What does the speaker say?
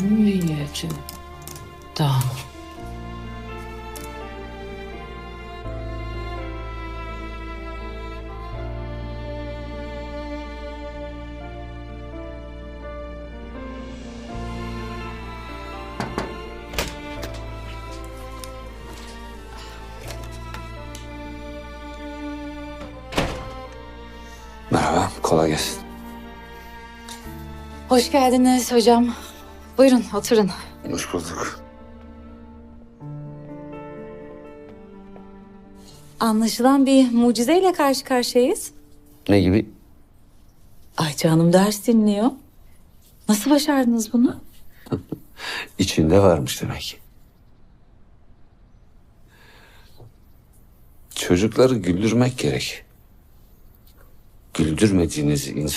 Mi yiyeceksin? Tamam. Merhaba, kolay gelsin. Hoş geldiniz hocam. Buyurun oturun. Hoş bulduk. Anlaşılan bir mucizeyle karşı karşıyayız. Ne gibi? Ayça Hanım ders dinliyor. Nasıl başardınız bunu? İçinde varmış demek. Çocukları güldürmek gerek. Güldürmediğiniz insan